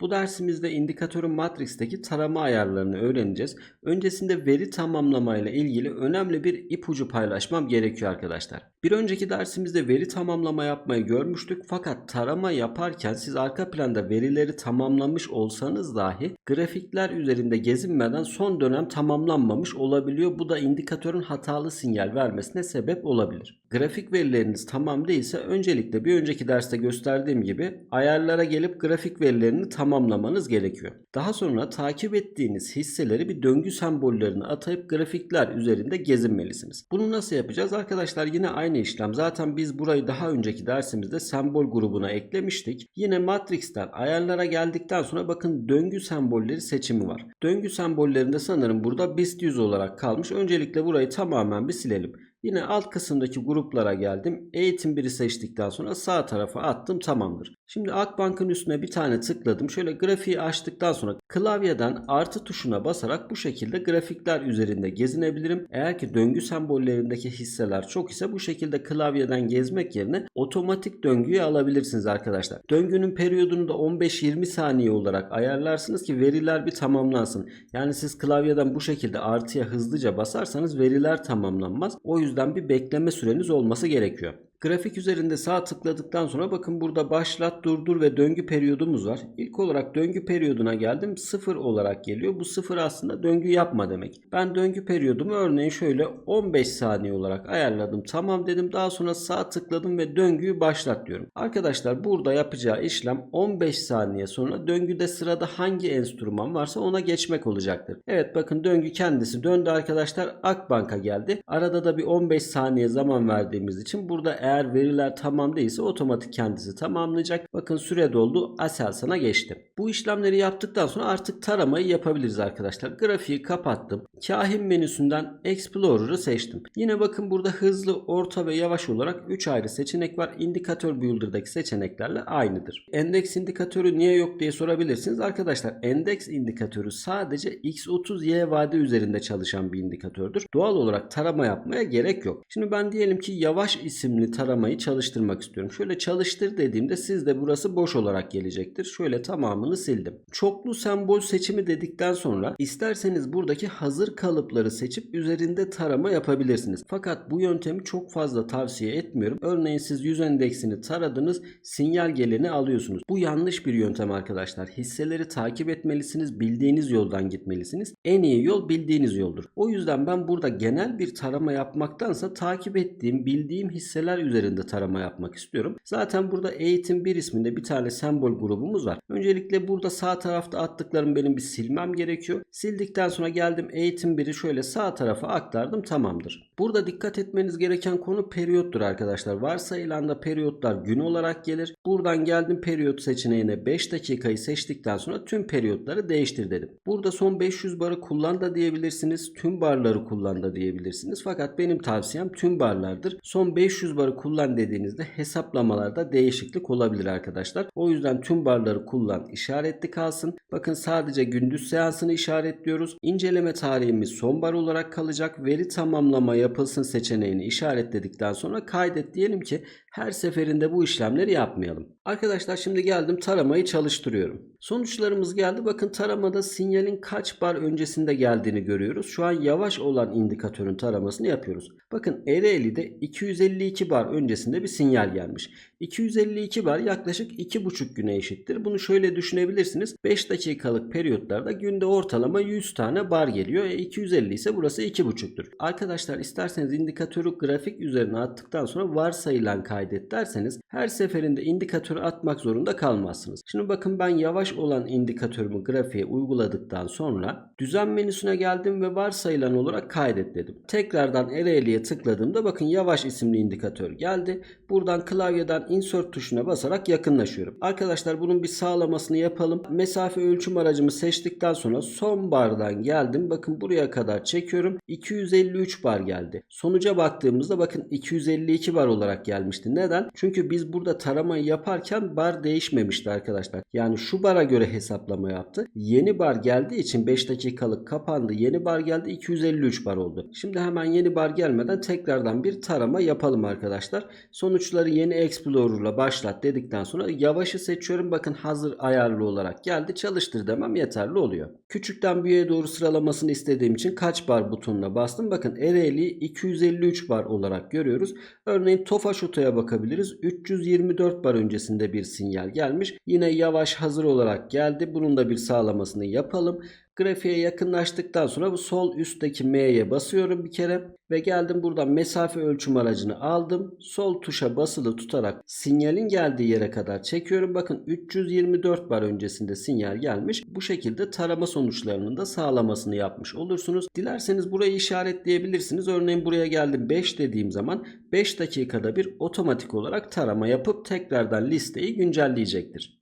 Bu dersimizde indikatörün Matrix'teki tarama ayarlarını öğreneceğiz. Öncesinde veri tamamlamayla ilgili önemli bir ipucu paylaşmam gerekiyor arkadaşlar. Bir önceki dersimizde veri tamamlama yapmayı görmüştük fakat tarama yaparken siz arka planda verileri tamamlamış olsanız dahi grafikler üzerinde gezinmeden son dönem tamamlanmamış olabiliyor. Bu da indikatörün hatalı sinyal vermesine sebep olabilir. Grafik verileriniz tamam değilse öncelikle bir önceki derste gösterdiğim gibi ayarlara gelip grafik verilerini tamamlamanız gerekiyor. Daha sonra takip ettiğiniz hisseleri bir döngü sembollerine atayıp grafikler üzerinde gezinmelisiniz. Bunu nasıl yapacağız? Arkadaşlar yine aynı işlem. Zaten biz burayı daha önceki dersimizde sembol grubuna eklemiştik. Yine Matrix'ten ayarlara geldikten sonra bakın döngü sembolleri seçimi var. Döngü sembollerinde sanırım burada BIST 100 olarak kalmış. Öncelikle burayı tamamen bir silelim. Yine alt kısımdaki gruplara geldim. Eğitim 1'i seçtikten sonra sağ tarafa attım tamamdır. Şimdi Akbank'ın üstüne bir tane tıkladım. Şöyle grafiği açtıktan sonra klavyeden artı tuşuna basarak bu şekilde grafikler üzerinde gezinebilirim. Eğer ki döngü sembollerindeki hisseler çok ise bu şekilde klavyeden gezmek yerine otomatik döngüyü alabilirsiniz arkadaşlar. Döngünün periyodunu da 15-20 saniye olarak ayarlarsınız ki veriler bir tamamlansın. Yani siz klavyeden bu şekilde artıya hızlıca basarsanız veriler tamamlanmaz. O yüzden bir bekleme süreniz olması gerekiyor. Grafik üzerinde sağ tıkladıktan sonra bakın burada başlat, durdur ve döngü periyodumuz var. İlk olarak döngü periyoduna geldim. 0 olarak geliyor. Bu 0 aslında döngü yapma demek. Ben döngü periyodumu örneğin şöyle 15 saniye olarak ayarladım. Tamam dedim. Daha sonra sağ tıkladım ve döngüyü başlat diyorum. Arkadaşlar burada yapacağı işlem 15 saniye sonra döngüde sırada hangi enstrüman varsa ona geçmek olacaktır. Evet bakın döngü kendisi döndü arkadaşlar. Akbank'a geldi. Arada da bir 15 saniye zaman verdiğimiz için burada eğer veriler tamam değilse otomatik kendisi tamamlayacak. Bakın süre doldu. Aselsan'a geçti. Bu işlemleri yaptıktan sonra artık taramayı yapabiliriz arkadaşlar. Grafiği kapattım. Kahin menüsünden Explorer'ı seçtim. Yine bakın burada hızlı, orta ve yavaş olarak 3 ayrı seçenek var. Indikatör Builder'daki seçeneklerle aynıdır. Endeks indikatörü niye yok diye sorabilirsiniz. Arkadaşlar endeks indikatörü sadece X30Y vade üzerinde çalışan bir indikatördür. Doğal olarak tarama yapmaya gerek yok. Şimdi ben diyelim ki yavaş isimli taramayı çalıştırmak istiyorum. Şöyle çalıştır dediğimde sizde burası boş olarak gelecektir. Şöyle tamamını sildim. Çoklu sembol seçimi dedikten sonra isterseniz buradaki hazır kalıpları seçip üzerinde tarama yapabilirsiniz. Fakat bu yöntemi çok fazla tavsiye etmiyorum. Örneğin siz yüz endeksini taradınız, sinyal geleni alıyorsunuz. Bu yanlış bir yöntem arkadaşlar. Hisseleri takip etmelisiniz, bildiğiniz yoldan gitmelisiniz. En iyi yol bildiğiniz yoldur. O yüzden ben burada genel bir tarama yapmaktansa takip ettiğim, bildiğim hisseler üzerinde tarama yapmak istiyorum. Zaten burada eğitim 1 isminde bir tane sembol grubumuz var. Öncelikle burada sağ tarafta attıklarım benim bir silmem gerekiyor. Sildikten sonra geldim eğitim 1'i şöyle sağ tarafa aktardım tamamdır. Burada dikkat etmeniz gereken konu periyottur arkadaşlar. Varsayılan da periyotlar gün olarak gelir. Buradan geldim periyot seçeneğine 5 dakikayı seçtikten sonra tüm periyotları değiştir dedim. Burada son 500 barı kullan da diyebilirsiniz. Tüm barları kullan da diyebilirsiniz. Fakat benim tavsiyem tüm barlardır. Son 500 barı kullan dediğinizde hesaplamalarda değişiklik olabilir arkadaşlar. O yüzden tüm barları kullan işaretli kalsın. Bakın sadece gündüz seansını işaretliyoruz. İnceleme tarihimiz son bar olarak kalacak. Veri tamamlama yapılsın seçeneğini işaretledikten sonra kaydet diyelim ki her seferinde bu işlemleri yapmayalım. Arkadaşlar şimdi geldim taramayı çalıştırıyorum. Sonuçlarımız geldi. Bakın taramada sinyalin kaç bar öncesinde geldiğini görüyoruz. Şu an yavaş olan indikatörün taramasını yapıyoruz. Bakın Ereğli'de 252 bar öncesinde bir sinyal gelmiş. 252 bar yaklaşık 2,5 güne eşittir. Bunu şöyle düşünebilirsiniz. 5 dakikalık periyotlarda günde ortalama 100 tane bar geliyor. E 250 ise burası 2,5'tür. Arkadaşlar isterseniz indikatörü grafik üzerine attıktan sonra varsayılan kaydet derseniz her seferinde indikatörü atmak zorunda kalmazsınız. Şimdi bakın ben yavaş olan indikatörümü grafiğe uyguladıktan sonra düzen menüsüne geldim ve varsayılan olarak kaydet dedim. Tekrardan Ereğli'ye tıkladığımda bakın yavaş isimli indikatör geldi. Buradan klavyeden insert tuşuna basarak yakınlaşıyorum. Arkadaşlar bunun bir sağlamasını yapalım. Mesafe ölçüm aracımı seçtikten sonra son bardan geldim. Bakın buraya kadar çekiyorum. 253 bar geldi. Sonuca baktığımızda bakın 252 bar olarak gelmişti. Neden? Çünkü biz burada taramayı yaparken bar değişmemişti arkadaşlar. Yani şu bara göre hesaplama yaptı. Yeni bar geldiği için 5 dakikalık kapandı. Yeni bar geldi 253 bar oldu. Şimdi hemen yeni bar gelmeden tekrardan bir tarama yapalım arkadaşlar. Sonuçları yeni Explorer'la başlat dedikten sonra yavaşı seçiyorum. Bakın hazır ayarlı olarak geldi. Çalıştır demem yeterli oluyor. Küçükten büyüğe doğru sıralamasını istediğim için kaç bar butonuna bastım. Bakın Ereğli 253 bar olarak görüyoruz. Örneğin Tofaş Oto'ya bakabiliriz. 324 bar öncesinde bir sinyal gelmiş. Yine yavaş hazır olarak geldi. Bunun da bir sağlamasını yapalım. Grafiğe yakınlaştıktan sonra bu sol üstteki M'ye basıyorum bir kere ve geldim buradan mesafe ölçüm aracını aldım. Sol tuşa basılı tutarak sinyalin geldiği yere kadar çekiyorum. Bakın 324 bar öncesinde sinyal gelmiş. Bu şekilde tarama sonuçlarının da sağlamasını yapmış olursunuz. Dilerseniz burayı işaretleyebilirsiniz. Örneğin buraya geldim 5 dediğim zaman 5 dakikada bir otomatik olarak tarama yapıp tekrardan listeyi güncelleyecektir.